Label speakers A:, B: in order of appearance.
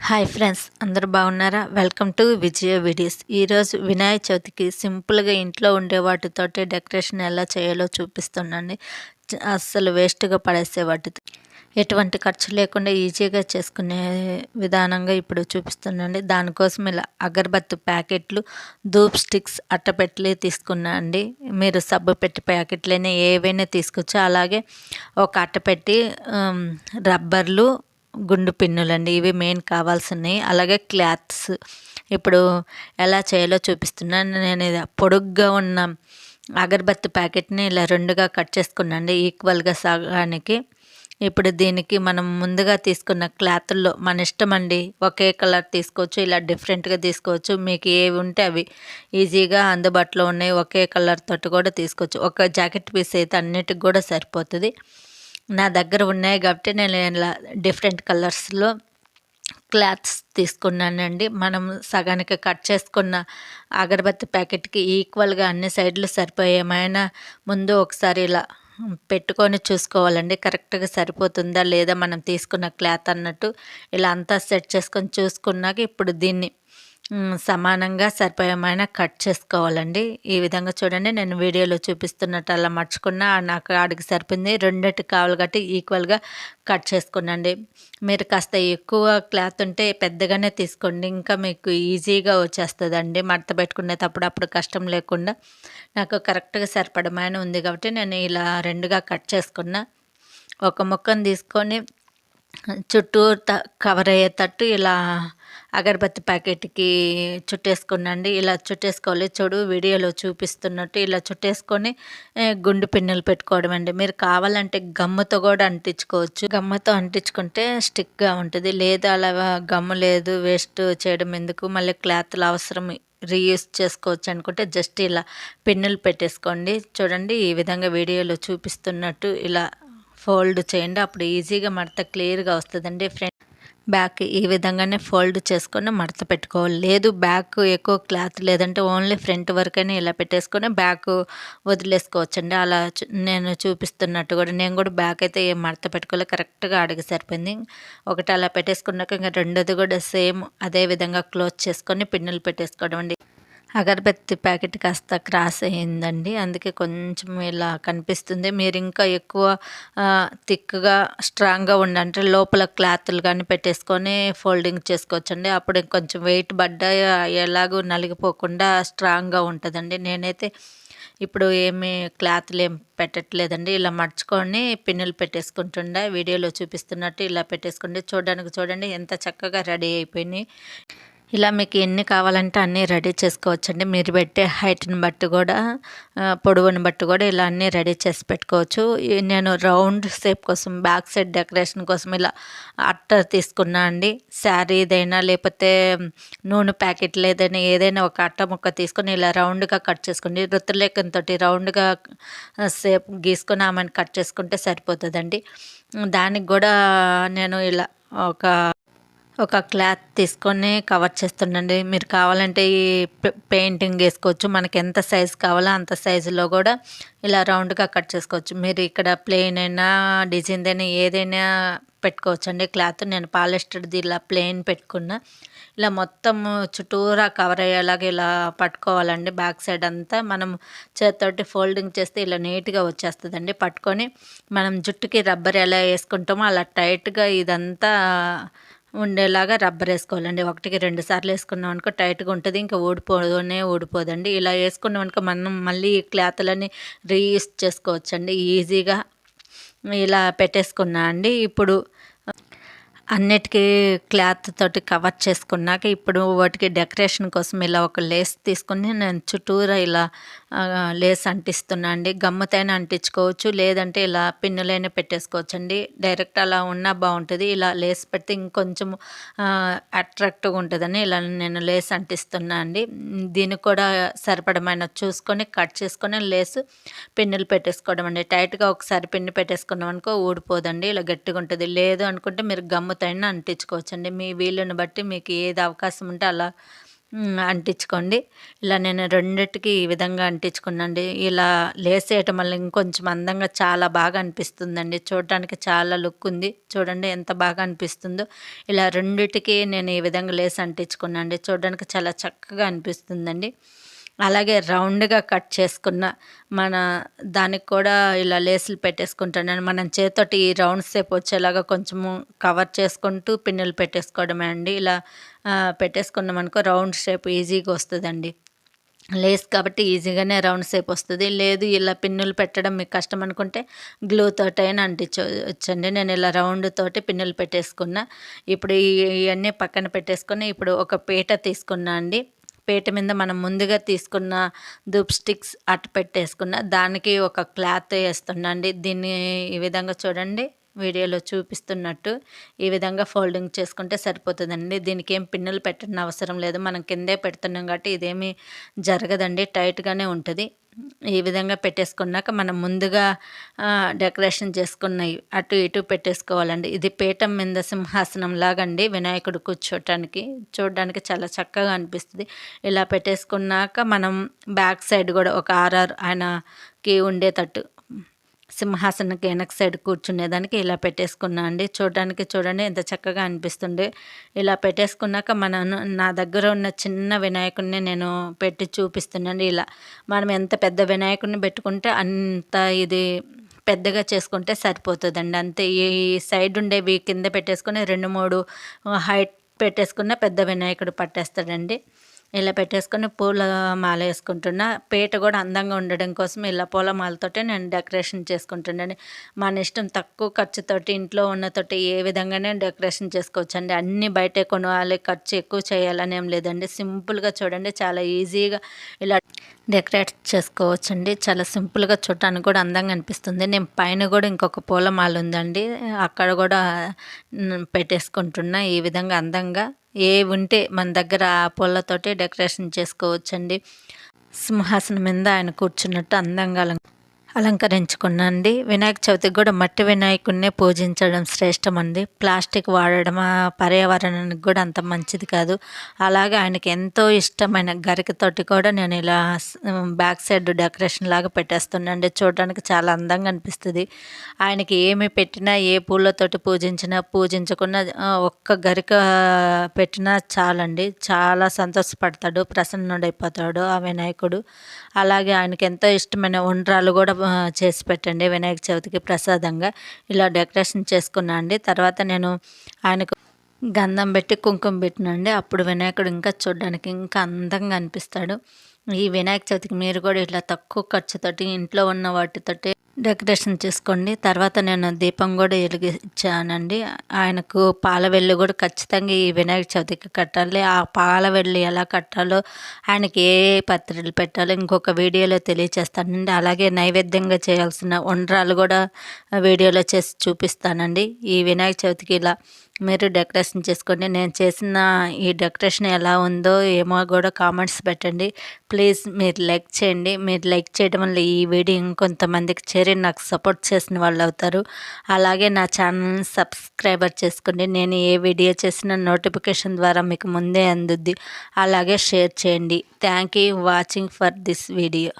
A: Hi friends అందరూ బాగున్నారా? Welcome to Vijaya videos. ఈరోజు వినాయక చవితికి సింపుల్గా ఇంట్లో ఉండే వాటితోటి డెకరేషన్ ఎలా చేయాలో చూపిస్తున్నాండి చ- అస్సలు వేస్ట్గా పడేసే వాటితో. ఎటువంటి ఖర్చు లేకుండా ఈజీగా చేసుకునే విధానంగా ఇప్పుడు చూపిస్తున్నాండి దానికోసం ఇలా అగరబత్తి ప్యాకెట్లు ధూప్ స్టిక్స్ అట్టపెట్టలే తీసుకున్నా అండి. మీరు సబ్బు పెట్టి ప్యాకెట్లైనా ఏవైనా తీసుకొచ్చు. అలాగే ఒక అట్టపెట్టి రబ్బర్లు గుండు పిన్నులండి ఇవి మెయిన్ కావాల్సినవి అలాగే క్లాత్స్. ఇప్పుడు ఎలా చేయాలో చూపిస్తున్నాను నేను ఇది పొడుగ్గా ఉన్న అగరబత్తి ప్యాకెట్ని ఇలా రెండుగా కట్ చేసుకున్నాండి ఈక్వల్గా సగానికి. ఇప్పుడు దీనికి మనం ముందుగా తీసుకున్న క్లాత్ల్లో మన ఇష్టం అండి ఒకే కలర్ తీసుకోవచ్చు ఇలా డిఫరెంట్గా తీసుకోవచ్చు. మీకు ఏవి ఉంటే అవి ఈజీగా అందుబాటులో ఉన్నాయి ఒకే కలర్ తోటి కూడా తీసుకోవచ్చు. ఒక జాకెట్ పీస్ అయితే అన్నిటికి కూడా సరిపోతుంది. నా దగ్గర ఉన్నాయి కాబట్టి నేను ఇలా డిఫరెంట్ కలర్స్లో క్లాత్స్ తీసుకున్నానండి. మనం సగానికి కట్ చేసుకున్న అగరబత్తి ప్యాకెట్కి ఈక్వల్గా అన్ని సైడ్లు సరిపోయేమైనా ముందు ఒకసారి ఇలా పెట్టుకొని చూసుకోవాలండి. కరెక్ట్గా సరిపోతుందా లేదా మనం తీసుకున్న క్లాత్ అన్నట్టు ఇలా అంతా సెట్ చేసుకొని చూసుకున్నాక ఇప్పుడు దీన్ని సమానంగా సరిపోయేమైనా కట్ చేసుకోవాలండి. ఈ విధంగా చూడండి నేను వీడియోలో చూపిస్తున్నట్టు అలా మర్చుకున్న నాకు ఆడికి సరిపోయింది. రెండిటికి కావాలి కాబట్టి ఈక్వల్గా కట్ చేసుకున్నండి. మీరు కాస్త ఎక్కువ క్లాత్ ఉంటే పెద్దగానే తీసుకోండి. ఇంకా మీకు ఈజీగా వచ్చేస్తుందండి. మడత పెట్టుకునేటప్పుడు అప్పుడు కష్టం లేకుండా నాకు కరెక్ట్గా సరిపడమైన ఉంది కాబట్టి నేను ఇలా రెండుగా కట్ చేసుకున్నా. ఒక ముక్కను తీసుకొని చుట్టూ త- కవర్ అయ్యేటట్టు ఇలా అగరబత్తి ప్యాకెట్కి చుట్టేసుకున్నాండి. ఇలా చుట్టేసుకోవాలి. చూడు వీడియోలో చూపిస్తున్నట్టు ఇలా చుట్టేసుకొని గుండు పిన్నులు పెట్టుకోవడం అండి మీరు కావాలంటే గమ్ముతో కూడా అంటించుకోవచ్చు. గమ్మతో అంటించుకుంటే స్టిక్గా ఉంటుంది. లేదా అలా గమ్ము లేదు వేస్ట్ చేయడం ఎందుకు? మళ్ళీ క్లాత్లు అవసరం రీయూస్ చేసుకోవచ్చు అనుకుంటే జస్ట్ ఇలా పిన్నులు పెట్టేసుకోండి. చూడండి ఈ విధంగా వీడియోలో చూపిస్తున్నట్టు ఇలా ఫోల్డ్ చేయండి. అప్పుడు ఈజీగా మడత క్లియర్గా వస్తుందండి ఫ్రెండ్ బ్యాక్ ఈ విధంగానే ఫోల్డ్ చేసుకొని మడత పెట్టుకోవాలి. లేదు బ్యాక్ ఎక్కువ క్లాత్ లేదంటే ఓన్లీ ఫ్రంట్ వరకైనా ఇలా పెట్టేసుకొని బ్యాక్ వదిలేసుకోవచ్చండి. అలా చూ- నేను చూపిస్తున్నట్టు కూడా నేను కూడా బ్యాక్ అయితే ఏం మడత పెట్టుకోలే కరెక్ట్గా అడిగి సరిపోయింది. ఒకటి అలా పెట్టేసుకున్నాక ఇంకా రెండోది కూడా సేమ్ అదే విధంగా క్లోజ్ చేసుకొని పిన్నులు పెట్టేసుకోవడం అండి. అగరబత్తి ప్యాకెట్ కాస్త క్రాస్ అయ్యిందండి. అందుకే కొంచెం ఇలా కనిపిస్తుంది. మీరు ఇంకా ఎక్కువ థిక్గా స్ట్రాంగ్గా ఉండంటే లోపల క్లాత్లు కానీ పెట్టేసుకొని ఫోల్డింగ్ చేసుకోవచ్చండి. అప్పుడు కొంచెం వెయిట్ పడ్డా ఎలాగూ నలిగిపోకుండా స్ట్రాంగ్గా ఉంటుందండి. నేనైతే ఇప్పుడు ఏమి క్లాత్లు ఏం పెట్టట్లేదండి. ఇలా మర్చుకొని పిన్నులు పెట్టేసుకుంటుండే వీడియోలో చూపిస్తున్నట్టు ఇలా పెట్టేసుకోండి. చూడడానికి చూడండి ఎంత చక్కగా రెడీ అయిపోయినాయి. ఇలా మీకు ఎన్ని కావాలంటే అన్నీ రెడీ చేసుకోవచ్చండి. మీరు పెట్టే హైట్ని బట్టి కూడా పొడవుని బట్టి కూడా ఇలా అన్నీ రెడీ చేసి పెట్టుకోవచ్చు. నేను రౌండ్ షేప్ కోసం బ్యాక్ సైడ్ డెకరేషన్ కోసం ఇలా అట్ట తీసుకున్నా అండి. శారీ ఏదైనా లేకపోతే నూనె ప్యాకెట్లు ఏదైనా ఏదైనా ఒక అట్ట ముక్క తీసుకొని ఇలా రౌండ్గా కట్ చేసుకోండి. రుతులేఖంతో రౌండ్గా షేప్ గీసుకొని ఆమెను కట్ చేసుకుంటే సరిపోతుందండి. దానికి కూడా నేను ఇలా ఒక ఒక క్లాత్ తీసుకొని కవర్ చేస్తుండండి. మీరు కావాలంటే ఈ పె- పెయింటింగ్ వేసుకోవచ్చు. మనకి ఎంత సైజు కావాలో అంత సైజులో కూడా ఇలా రౌండ్గా కట్ చేసుకోవచ్చు. మీరు ఇక్కడ ప్లెయిన్ అయినా డిజైన్ అయినా ఏదైనా పెట్టుకోవచ్చు అండి క్లాత్ నేను పాలిస్టర్ది ఇలా ప్లెయిన్ పెట్టుకున్నా. ఇలా మొత్తం చుట్టూరా కవర్ అయ్యేలాగా ఇలా పట్టుకోవాలండి. బ్యాక్ సైడ్ అంతా మనం చేతితోటి ఫోల్డింగ్ చేస్తే ఇలా నీట్గా వచ్చేస్తుందండి. పట్టుకొని మనం జుట్టుకి రబ్బర్ ఎలా వేసుకుంటామో అలా టైట్గా ఇదంతా ఉండేలాగా రబ్బర్ వేసుకోవాలండి. ఒకటికి రెండు సార్లు వేసుకున్నాం అనుకో టైట్గా ఉంటుంది. ఇంకా ఊడిపోనే ఊడిపోదండి. ఇలా వేసుకున్నాం అనుకో మనం మళ్ళీ ఈ క్లాత్లని రీయూస్ చేసుకోవచ్చండి. ఈజీగా ఇలా పెట్టేసుకున్నా అండి. ఇప్పుడు అన్నిటికీ క్లాత్ తోటి కవర్ చేసుకున్నాక ఇప్పుడు వాటికి డెకరేషన్ కోసం ఇలా ఒక లేస్ తీసుకుని నేను చుట్టూరా ఇలా లేస్ అంటిస్తున్నా అండి. గమ్మతైన అంటించుకోవచ్చు. లేదంటే ఇలా పిన్నులైనా పెట్టేసుకోవచ్చు అండి డైరెక్ట్ అలా ఉన్నా బాగుంటుంది. ఇలా లేస్ పెడితే ఇంకొంచెం అట్రాక్టివ్గా ఉంటుందని ఇలా నేను లేస్ అంటిస్తున్నా అండి. దీనికి కూడా సరిపడమైన చూసుకొని కట్ చేసుకొని లేసు పిన్నులు పెట్టేసుకోవడం అండి. టైట్గా ఒకసారి పిన్ను పెట్టేసుకున్నాం అనుకో ఊడిపోదండి. ఇలా గట్టిగా ఉంటుంది. లేదు అనుకుంటే మీరు గమ్ముతైనా అంటించుకోవచ్చండి. మీ వీలుని బట్టి మీకు ఏది అవకాశం ఉంటే అలా అంటించుకోండి. ఇలా నేను రెండిటికి ఈ విధంగా అంటించుకున్నాండి ఇలా లేసేయటం వల్ల ఇంకొంచెం అందంగా చాలా బాగా అనిపిస్తుందండి. చూడటానికి చాలా లుక్ ఉంది. చూడండి ఎంత బాగా అనిపిస్తుందో. ఇలా రెండిటికి నేను ఈ విధంగా లేసి అంటించుకున్నాండి చూడడానికి చాలా చక్కగా అనిపిస్తుందండి. అలాగే రౌండ్గా కట్ చేసుకున్న మన దానికి కూడా ఇలా లేసులు పెట్టేసుకుంటాను మనం చేతోటి ఈ రౌండ్ షేప్ వచ్చేలాగా కొంచెము కవర్ చేసుకుంటూ పిన్నులు పెట్టేసుకోవడమే అండి. ఇలా పెట్టేసుకున్నామనుకో పెట్టేసుకున్నాం అనుకో రౌండ్ షేప్ ఈజీగా వస్తుందండి. లేస్ కాబట్టి ఈజీగానే రౌండ్ షేప్ వస్తుంది. లేదు ఇలా పిన్నులు పెట్టడం మీకు కష్టం అనుకుంటే గ్లూ తోటైనా అంటించవచ్చండి. నేను ఇలా రౌండ్ తోటి పిన్నులు పెట్టేసుకున్నా. ఇప్పుడు ఈ- ఇవన్నీ పక్కన పెట్టేసుకుని ఇప్పుడు ఒక పీట తీసుకున్నా అండి. పీట మీద మనం ముందుగా తీసుకున్న ధూప్ స్టిక్స్ అట్ట పెట్టేసుకున్న దానికి ఒక క్లాత్ వేస్తుండండి. అండి దీన్ని ఈ విధంగా చూడండి. వీడియోలో చూపిస్తున్నట్టు ఈ విధంగా ఫోల్డింగ్ చేసుకుంటే సరిపోతుందండి. దీనికి ఏం పిన్నులు పెట్టడం అవసరం లేదు. మనం కిందే పెడుతున్నాం కాబట్టి ఇదేమీ జరగదండి. టైట్గానే ఉంటుంది. ఈ విధంగా పెట్టేసుకున్నాక మనం ముందుగా డెకరేషన్ చేసుకున్నవి అటు ఇటు పెట్టేసుకోవాలండి. ఇది పీఠం మీద సింహాసనం లాగండి వినాయకుడు కూర్చోటానికి. చూడడానికి చాలా చక్కగా అనిపిస్తుంది. ఇలా పెట్టేసుకున్నాక మనం బ్యాక్ సైడ్ కూడా ఒక ఆర్ఆర్ ఆయనకి ఉండేటట్టు సింహాసనకి వెనక సైడ్ కూర్చునేదానికి ఇలా పెట్టేసుకున్నా అండి. చూడడానికి చూడండి ఎంత చక్కగా అనిపిస్తుంది ఇలా పెట్టేసుకున్నాక మన నా దగ్గర ఉన్న చిన్న వినాయకుడిని నేను పెట్టి చూపిస్తున్నాను ఇలా. మనం ఎంత పెద్ద వినాయకుడిని పెట్టుకుంటే అంత ఇది పెద్దగా చేసుకుంటే సరిపోతుందండి. అంతే ఈ సైడ్ ఉండేవి కింద పెట్టేసుకుని రెండు మూడు హైట్ పెట్టేసుకున్న పెద్ద వినాయకుడు పట్టేస్తాడండి. ఇలా పెట్టేసుకొని పూల మాల వేసుకుంటున్నా. పీట కూడా అందంగా ఉండడం కోసం ఇలా పూల మాలతోటి నేను డెకరేషన్ చేసుకుంటున్నాను. మన ఇష్టం తక్కువ ఖర్చుతోటి ఇంట్లో ఉన్నతోటి ఏ విధంగానే డెకరేషన్ చేసుకోవచ్చండి. అన్నీ బయటే కొనాలి ఖర్చు ఎక్కువ చేయాలని ఏం లేదండి. సింపుల్గా చూడండి చాలా ఈజీగా ఇలా డెకరేట్ చేసుకోవచ్చండి. చాలా సింపుల్గా చూడటానికి కూడా అందంగా అనిపిస్తుంది. నేను పైన కూడా ఇంకొక పూలమాల ఉందండి. అక్కడ కూడా పెట్టేసుకుంటున్నా. ఈ విధంగా అందంగా ఏ ఉంటే మన దగ్గర ఆ పూలతోటే డెకరేషన్ చేసుకోవచ్చండి. సింహాసనం మీద ఆయన కూర్చున్నట్టు అందంగా అలం అలంకరించుకున్నాండి వినాయక చవితికి కూడా మట్టి వినాయకుడినే పూజించడం శ్రేష్టం అండి ప్లాస్టిక్ వాడడం ఆ పర్యావరణానికి కూడా అంత మంచిది కాదు. అలాగే ఆయనకి ఎంతో ఇష్టమైన గరికతోటి కూడా నేను ఇలా బ్యాక్ సైడ్ డెకరేషన్ లాగా పెట్టేస్తున్నాండి చూడడానికి చాలా అందంగా అనిపిస్తుంది. ఆయనకి ఏమి పెట్టినా ఏ పూలతోటి పూజించినా పూజించకున్నా ఒక్క గరిక పెట్టినా చాలండి. చాలా సంతోషపడతాడు ప్రసన్నుడైపోతాడు ఆ వినాయకుడు. అలాగే ఆయనకి ఎంతో ఇష్టమైన ఉండ్రాలు కూడా చేసి పెట్టండి వినాయక చవితికి ప్రసాదంగా. ఇలా డెకరేషన్ చేసుకున్నా అండి. తర్వాత నేను ఆయనకు గంధం పెట్టి కుంకుమ పెట్టినండి అప్పుడు వినాయకుడు ఇంకా చూడడానికి ఇంకా అందంగా అనిపిస్తాడు. ఈ వినాయక చవితికి మీరు కూడా ఇట్లా తక్కువ ఖర్చుతోటి ఇంట్లో ఉన్న వాటితోటి డెకరేషన్ చేసుకోండి. తర్వాత నేను దీపం కూడా వెలిగించానండి. ఆయనకు పాలవెల్లి కూడా ఖచ్చితంగా ఈ వినాయక చవితికి కట్టాలి. ఆ పాలవెల్లి ఎలా కట్టాలో ఆయనకి ఏ పత్రికలు పెట్టాలో ఇంకొక వీడియోలో తెలియచేస్తానండి. అలాగే నైవేద్యంగా చేయాల్సిన ఉండ్రాలు కూడా వీడియోలో చేసి చూపిస్తానండి. ఈ వినాయక చవితికి ఇలా మీరు డెకరేషన్ చేసుకోండి. నేను చేసిన ఈ డెకరేషన్ ఎలా ఉందో ఏమో కూడా కామెంట్స్ పెట్టండి. ప్లీజ్ మీరు లైక్ చేయండి. మీరు లైక్ చేయడం వల్ల ఈ వీడియో ఇంకొంతమందికి చేరి నాకు సపోర్ట్ చేసిన వాళ్ళు అవుతారు. అలాగే నా ఛానల్ని సబ్స్క్రైబర్ చేసుకోండి. నేను ఏ వీడియో చేసిన నోటిఫికేషన్ ద్వారా మీకు ముందే అందుద్ది. అలాగే షేర్ చేయండి. Thank you watching for this video